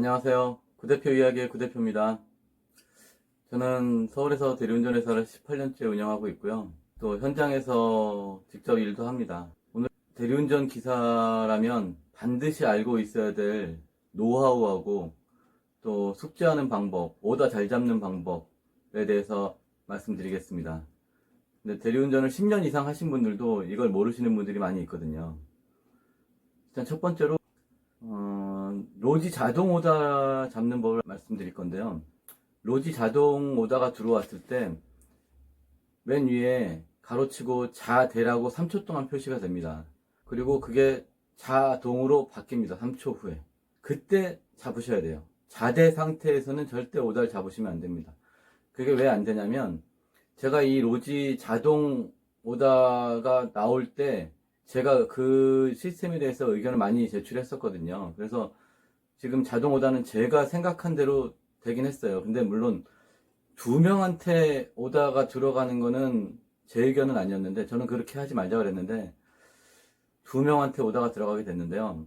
안녕하세요. 구대표 이야기의 구대표입니다. 저는 서울에서 대리운전 회사를 18년째 운영하고 있고요. 또 현장에서 직접 일도 합니다. 오늘 대리운전 기사라면 반드시 알고 있어야 될 노하우하고 또 숙지하는 방법, 오다 잘 잡는 방법에 대해서 말씀드리겠습니다. 근데 대리운전을 10년 이상 하신 분들도 이걸 모르시는 분들이 많이 있거든요. 일단 첫 번째로 어, 로지 자동 오다 잡는 법을 말씀드릴 건데요. 로지 자동 오다가 들어왔을 때 맨 위에 가로치고 자대라고 3초 동안 표시가 됩니다. 그리고 그게 자동으로 바뀝니다. 3초 후에. 그때 잡으셔야 돼요. 자대 상태에서는 절대 오다를 잡으시면 안 됩니다. 그게 왜 안 되냐면 제가 이 로지 자동 오다가 나올 때 제가 그 시스템에 대해서 의견을 많이 제출했었거든요. 그래서 지금 자동 오다는 제가 생각한 대로 되긴 했어요. 근데 물론 두 명한테 오다가 들어가는 거는 제 의견은 아니었는데 저는 그렇게 하지 말자 그랬는데 두 명한테 오다가 들어가게 됐는데요.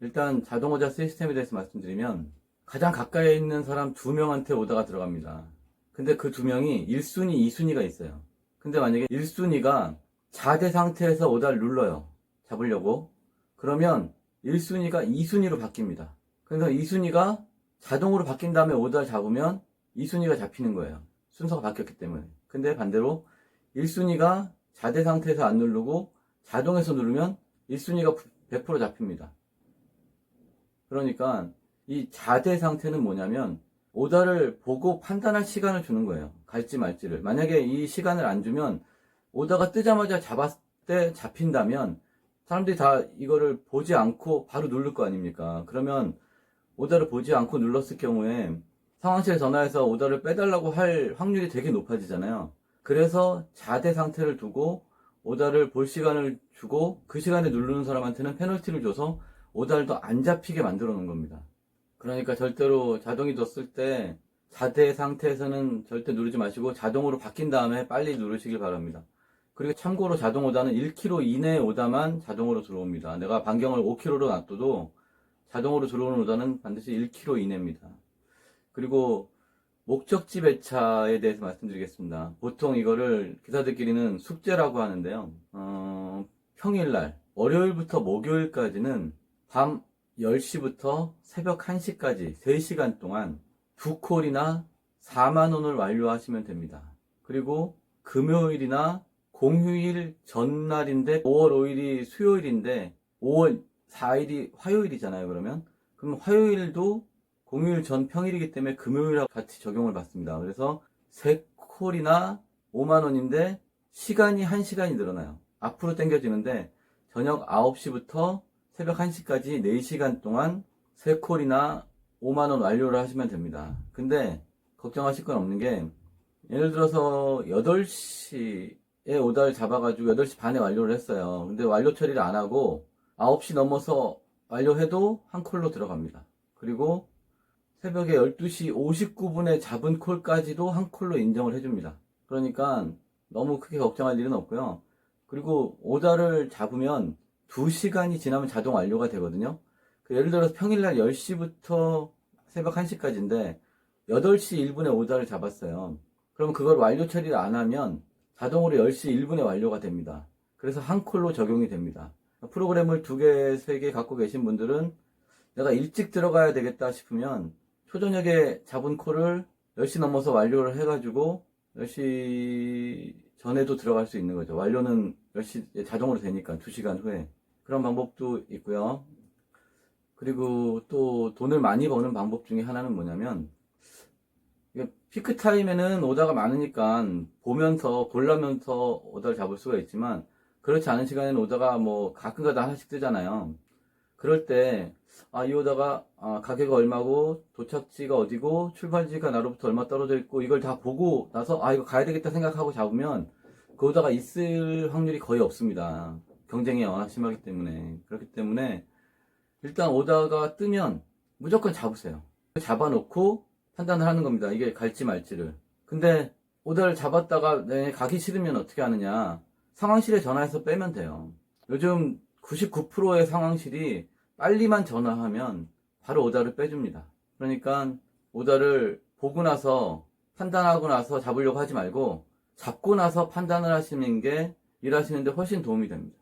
일단 자동 오다 시스템에 대해서 말씀드리면 가장 가까이 있는 사람 두 명한테 오다가 들어갑니다. 근데 그 두 명이 1순위, 2순위가 있어요. 근데 만약에 1순위가 자대 상태에서 오다를 눌러요. 잡으려고. 그러면 1순위가 2순위로 바뀝니다. 그래서 2순위가 자동으로 바뀐 다음에 오다를 잡으면 2순위가 잡히는 거예요. 순서가 바뀌었기 때문에. 근데 반대로 1순위가 자대 상태에서 안 누르고 자동에서 누르면 1순위가 100% 잡힙니다. 그러니까 이 자대 상태는 뭐냐면 오다를 보고 판단할 시간을 주는 거예요. 갈지 말지를. 만약에 이 시간을 안 주면 오다가 뜨자마자 잡았을 때 잡힌다면 사람들이 다 이거를 보지 않고 바로 누를 거 아닙니까? 그러면 오다를 보지 않고 눌렀을 경우에 상황실에 전화해서 오다를 빼달라고 할 확률이 되게 높아지잖아요. 그래서 자대 상태를 두고 오다를 볼 시간을 주고 그 시간에 누르는 사람한테는 페널티를 줘서 오다를 더 안 잡히게 만들어 놓은 겁니다. 그러니까 절대로 자동이 뒀을 때 자대 상태에서는 절대 누르지 마시고 자동으로 바뀐 다음에 빨리 누르시길 바랍니다. 그리고 참고로 자동 오다는 1km 이내 오다만 자동으로 들어옵니다. 내가 반경을 5km로 놔둬도 자동으로 들어오는 오다는 반드시 1km 이내입니다. 그리고 목적지 배차에 대해서 말씀드리겠습니다. 보통 이거를 기사들끼리는 숙제라고 하는데요. 어, 평일날 월요일부터 목요일까지는 밤 10시부터 새벽 1시까지 3시간 동안 두 콜이나 4만 원을 완료하시면 됩니다. 그리고 금요일이나 공휴일 전날인데 5월 5일이 수요일인데 5월 4일이 화요일이잖아요. 그러면 그럼 화요일도 공휴일 전 평일이기 때문에 금요일하고 같이 적용을 받습니다. 그래서 3콜이나 5만 원인데 시간이 1시간이 늘어나요. 앞으로 당겨지는데 저녁 9시부터 새벽 1시까지 4시간 동안 3콜이나 5만원 완료를 하시면 됩니다. 근데 걱정하실 건 없는 게 예를 들어서 8시에 오다를 잡아가지고 8시 반에 완료를 했어요. 근데 완료 처리를 안 하고 9시 넘어서 완료해도 한 콜로 들어갑니다. 그리고 새벽에 12시 59분에 잡은 콜까지도 한 콜로 인정을 해줍니다. 그러니까 너무 크게 걱정할 일은 없고요. 그리고 오다를 잡으면 2시간이 지나면 자동 완료가 되거든요. 그 예를 들어서 평일날 10시부터 새벽 1시까지인데 8시 1분에 오다를 잡았어요. 그럼 그걸 완료 처리를 안 하면 자동으로 10시 1분에 완료가 됩니다. 그래서 한 콜로 적용이 됩니다. 프로그램을 두 개, 세 개 갖고 계신 분들은 내가 일찍 들어가야 되겠다 싶으면 초저녁에 잡은 콜을 10시 넘어서 완료를 해가지고 10시 전에도 들어갈 수 있는 거죠. 완료는 10시 자동으로 되니까 2시간 후에. 그런 방법도 있고요. 그리고 또 돈을 많이 버는 방법 중에 하나는 뭐냐면 피크 타임에는 오다가 많으니까 보면서 골라면서 오다를 잡을 수가 있지만 그렇지 않은 시간에는 오다가 뭐 가끔가다 하나씩 뜨잖아요. 그럴 때, 아, 이 오다가, 아, 가게가 얼마고, 도착지가 어디고, 출발지가 나로부터 얼마 떨어져 있고, 이걸 다 보고 나서, 아, 이거 가야 되겠다 생각하고 잡으면, 그 오다가 있을 확률이 거의 없습니다. 경쟁이 워낙 심하기 때문에. 그렇기 때문에, 일단 오다가 뜨면 무조건 잡으세요. 잡아놓고 판단을 하는 겁니다. 이게 갈지 말지를. 근데 오다를 잡았다가 내 가기 싫으면 어떻게 하느냐. 상황실에 전화해서 빼면 돼요. 요즘 99%의 상황실이 빨리만 전화하면 바로 오다를 빼줍니다. 그러니까 오다를 보고 나서 판단하고 나서 잡으려고 하지 말고 잡고 나서 판단을 하시는 게 일하시는데 훨씬 도움이 됩니다.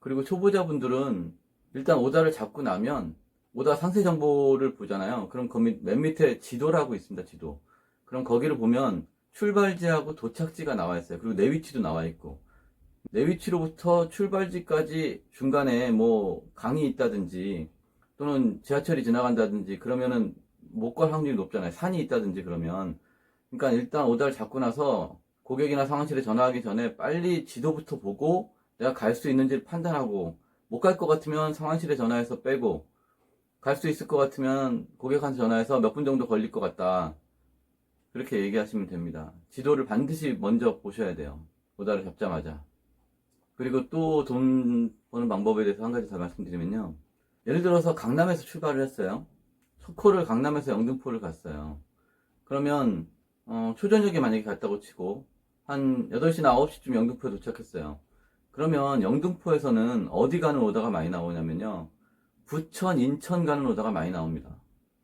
그리고 초보자분들은 일단 오다를 잡고 나면 오다 상세 정보를 보잖아요. 그럼 거기 맨 밑에 지도라고 있습니다. 지도. 그럼 거기를 보면 출발지하고 도착지가 나와 있어요. 그리고 내 위치도 나와 있고 내 위치로부터 출발지까지 중간에 뭐 강이 있다든지 또는 지하철이 지나간다든지 그러면은 못 갈 확률이 높잖아요. 산이 있다든지 그러면 그러니까 일단 오다를 잡고 나서 고객이나 상황실에 전화하기 전에 빨리 지도부터 보고 내가 갈 수 있는지 판단하고 못 갈 것 같으면 상황실에 전화해서 빼고 갈 수 있을 것 같으면 고객한테 전화해서 몇 분 정도 걸릴 것 같다. 그렇게 얘기하시면 됩니다. 지도를 반드시 먼저 보셔야 돼요. 오다를 잡자마자. 그리고 또 돈 버는 방법에 대해서 한 가지 더 말씀드리면요. 예를 들어서 강남에서 출발을 했어요. 석호를 강남에서 영등포를 갔어요. 그러면 어, 초저녁에 만약에 갔다고 치고 한 8시나 9시쯤 영등포에 도착했어요. 그러면 영등포에서는 어디 가는 오다가 많이 나오냐면요. 부천, 인천 가는 오다가 많이 나옵니다.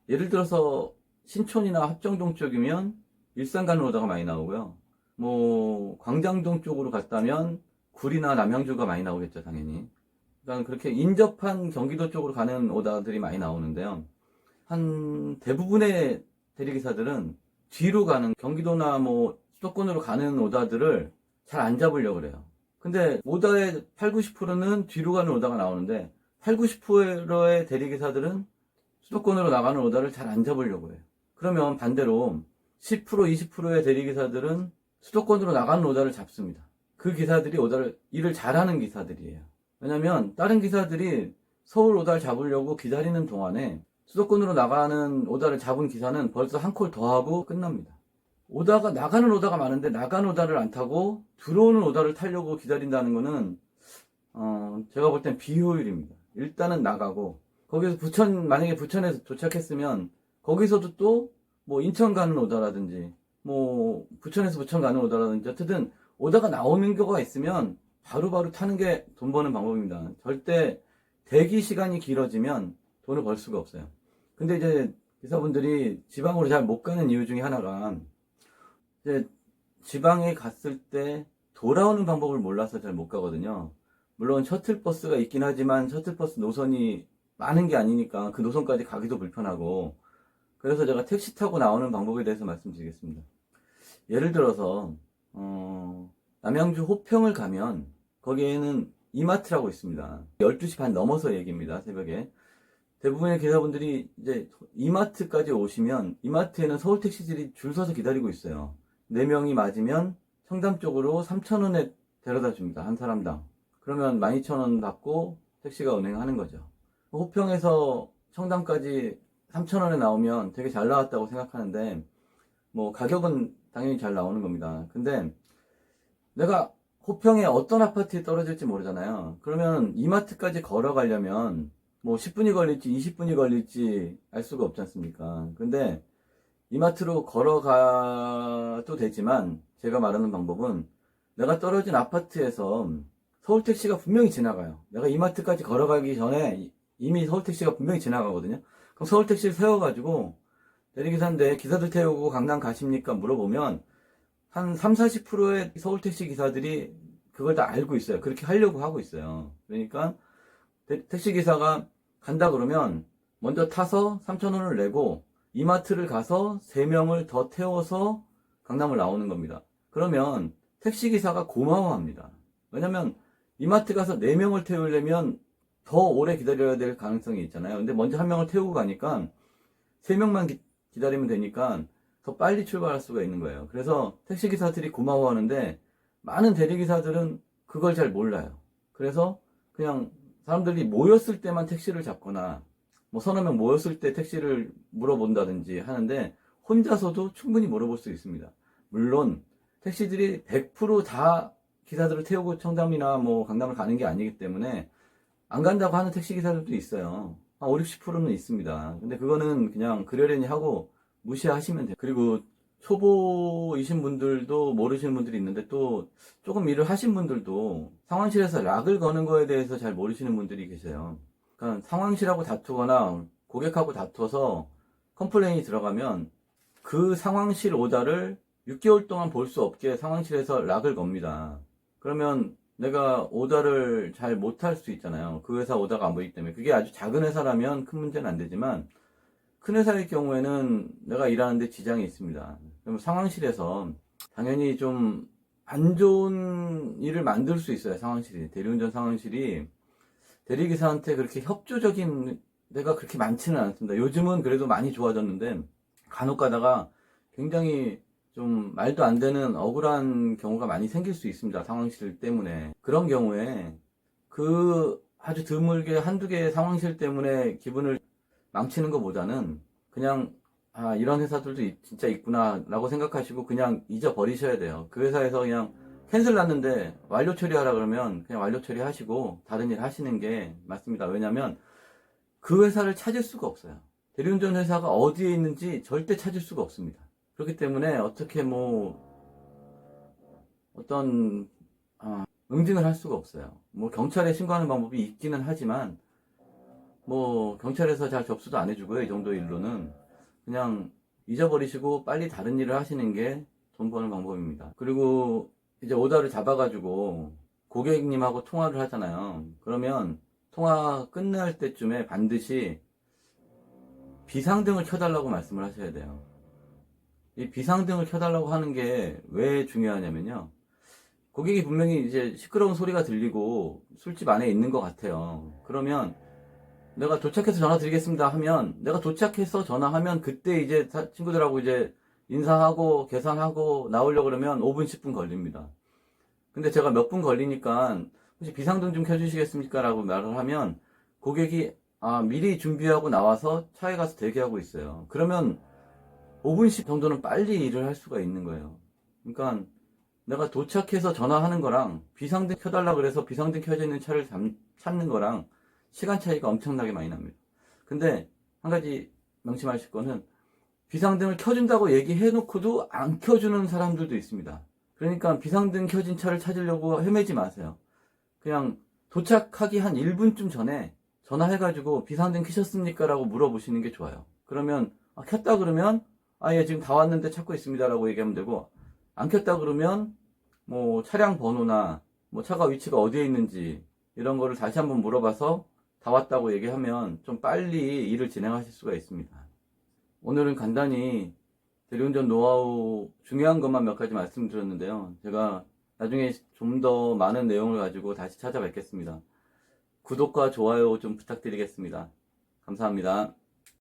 예를 들어서 신촌이나 합정동 쪽이면 일산 가는 오다가 많이 나오고요. 뭐 광장동 쪽으로 갔다면 구리나 남양주가 많이 나오겠죠, 당연히. 그러니까 그렇게 인접한 경기도 쪽으로 가는 오다들이 많이 나오는데요. 한 대부분의 대리기사들은 뒤로 가는 경기도나 뭐 수도권으로 가는 오다들을 잘 안 잡으려고 그래요. 근데 오다의 8, 90%는 뒤로 가는 오다가 나오는데 8, 90%의 대리기사들은 수도권으로 나가는 오다를 잘 안 잡으려고 해요. 그러면 반대로 10%, 20%의 대리기사들은 수도권으로 나가는 오다를 잡습니다. 그 기사들이 오다를 일을 잘하는 기사들이에요. 왜냐면 다른 기사들이 서울 오다를 잡으려고 기다리는 동안에 수도권으로 나가는 오다를 잡은 기사는 벌써 한 콜 더 하고 끝납니다. 오다가 나가는 오다가 많은데 나가는 오다를 안 타고 들어오는 오다를 타려고 기다린다는 거는 어, 제가 볼 땐 비효율입니다. 일단은 나가고 거기서 부천 만약에 부천에서 도착했으면 거기서도 또 뭐 인천 가는 오다라든지 뭐 부천에서 부천 가는 오다라든지 어쨌든 오다가 나오는 경우가 있으면 바로 바로 타는 게 돈 버는 방법입니다. 절대 대기 시간이 길어지면 돈을 벌 수가 없어요. 근데 이제 기사분들이 지방으로 잘 못 가는 이유 중에 하나가 이제 지방에 갔을 때 돌아오는 방법을 몰라서 잘 못 가거든요. 물론 셔틀버스가 있긴 하지만 셔틀버스 노선이 많은 게 아니니까 그 노선까지 가기도 불편하고 그래서 제가 택시 타고 나오는 방법에 대해서 말씀드리겠습니다. 예를 들어서 어, 남양주 호평을 가면 거기에는 이마트라고 있습니다. 12시 반 넘어서 얘기입니다. 새벽에. 대부분의 기사분들이 이제 이마트까지 오시면 이마트에는 서울 택시들이 줄 서서 기다리고 있어요. 4명이 맞으면 청담 쪽으로 3,000원에 데려다 줍니다. 한 사람당. 그러면 12,000원 받고 택시가 운행하는 거죠. 호평에서 청담까지 3,000원에 나오면 되게 잘 나왔다고 생각하는데 뭐 가격은 당연히 잘 나오는 겁니다. 근데 내가 호평에 어떤 아파트에 떨어질지 모르잖아요. 그러면 이마트까지 걸어가려면 뭐 10분이 걸릴지 20분이 걸릴지 알 수가 없지 않습니까? 근데 이마트로 걸어가도 되지만 제가 말하는 방법은 내가 떨어진 아파트에서 서울 택시가 분명히 지나가요. 내가 이마트까지 걸어가기 전에 이미 서울 택시가 분명히 지나가거든요. 그럼 서울 택시를 세워가지고 대리기사인데 기사들 태우고 강남 가십니까? 물어보면 한 3, 40%의 서울 택시 기사들이 그걸 다 알고 있어요. 그렇게 하려고 하고 있어요. 그러니까 택시 기사가 간다 그러면 먼저 타서 3,000원을 내고 이마트를 가서 3명을 더 태워서 강남을 나오는 겁니다. 그러면 택시 기사가 고마워합니다. 왜냐면 이마트 가서 4명을 태우려면 더 오래 기다려야 될 가능성이 있잖아요. 근데 먼저 한 명을 태우고 가니까 3명만 기다리면 되니까 더 빨리 출발할 수가 있는 거예요. 그래서 택시 기사들이 고마워하는데 많은 대리 기사들은 그걸 잘 몰라요. 그래서 그냥 사람들이 모였을 때만 택시를 잡거나 뭐 서너 명 모였을 때 택시를 물어본다든지 하는데 혼자서도 충분히 물어볼 수 있습니다. 물론 택시들이 100%다 기사들을 태우고 청담이나 뭐 강남을 가는 게 아니기 때문에 안 간다고 하는 택시 기사들도 있어요. 한 5, 60%는 있습니다. 근데 그거는 그냥 그러려니 하고 무시하시면 돼요. 그리고 초보이신 분들도 모르시는 분들이 있는데 또 조금 일을 하신 분들도 상황실에서 락을 거는 거에 대해서 잘 모르시는 분들이 계세요. 그러니까 상황실하고 다투거나 고객하고 다투어서 컴플레인이 들어가면 그 상황실 오다를 6개월 동안 볼 수 없게 상황실에서 락을 겁니다. 그러면 내가 오다를 잘 못할 수 있잖아요. 그 회사 오다가 안 보이기 때문에. 그게 아주 작은 회사라면 큰 문제는 안 되지만 큰 회사일 경우에는 내가 일하는데 지장이 있습니다. 그럼 상황실에서 당연히 좀 안 좋은 일을 만들 수 있어요. 상황실이. 대리운전 상황실이 대리기사한테 그렇게 협조적인 데가 그렇게 많지는 않습니다. 요즘은 그래도 많이 좋아졌는데 간혹 가다가 굉장히 좀 말도 안 되는 억울한 경우가 많이 생길 수 있습니다. 상황실 때문에. 그런 경우에 그 아주 드물게 한두 개의 상황실 때문에 기분을 망치는 것보다는 그냥 아 이런 회사들도 있- 진짜 있구나 라고 생각하시고 그냥 잊어버리셔야 돼요. 그 회사에서 그냥 캔슬 났는데 완료 처리하라 그러면 그냥 완료 처리하시고 다른 일 하시는 게 맞습니다. 왜냐면 그 회사를 찾을 수가 없어요. 대리운전 회사가 어디에 있는지 절대 찾을 수가 없습니다. 그렇기 때문에 어떻게 뭐 어떤 아, 응징을 할 수가 없어요. 뭐 경찰에 신고하는 방법이 있기는 하지만 뭐 경찰에서 잘 접수도 안 해주고요. 이 정도 일로는 그냥 잊어버리시고 빨리 다른 일을 하시는 게 돈 버는 방법입니다. 그리고 이제 오더를 잡아가지고 고객님하고 통화를 하잖아요. 그러면 통화 끝날 때쯤에 반드시 비상등을 켜달라고 말씀을 하셔야 돼요. 이 비상등을 켜달라고 하는 게 왜 중요하냐면요. 고객이 분명히 이제 시끄러운 소리가 들리고 술집 안에 있는 것 같아요. 그러면 내가 도착해서 전화 드리겠습니다 하면 내가 도착해서 전화하면 그때 이제 사- 친구들하고 이제 인사하고 계산하고 나오려고 그러면 5분 10분 걸립니다. 근데 제가 몇 분 걸리니까 혹시 비상등 좀 켜주시겠습니까? 라고 말을 하면 고객이 아 미리 준비하고 나와서 차에 가서 대기하고 있어요. 그러면 5분 10 정도는 빨리 일을 할 수가 있는 거예요. 그러니까 내가 도착해서 전화하는 거랑 비상등 켜달라 그래서 비상등 켜져 있는 차를 잠- 찾는 거랑 시간 차이가 엄청나게 많이 납니다. 근데 한 가지 명심하실 거는 비상등을 켜준다고 얘기해놓고도 안 켜주는 사람들도 있습니다. 그러니까 비상등 켜진 차를 찾으려고 헤매지 마세요. 그냥 도착하기 한 1분쯤 전에 전화해가지고 비상등 켜셨습니까? 라고 물어보시는 게 좋아요. 그러면 아, 켰다 그러면 아, 예, 지금 다 왔는데 찾고 있습니다. 라고 얘기하면 되고 안 켰다 그러면 뭐 차량 번호나 뭐 차가 위치가 어디에 있는지 이런 거를 다시 한번 물어봐서 다 왔다고 얘기하면 좀 빨리 일을 진행하실 수가 있습니다. 오늘은 간단히 대리운전 노하우 중요한 것만 몇 가지 말씀드렸는데요. 제가 나중에 좀 더 많은 내용을 가지고 다시 찾아뵙겠습니다. 구독과 좋아요 좀 부탁드리겠습니다. 감사합니다.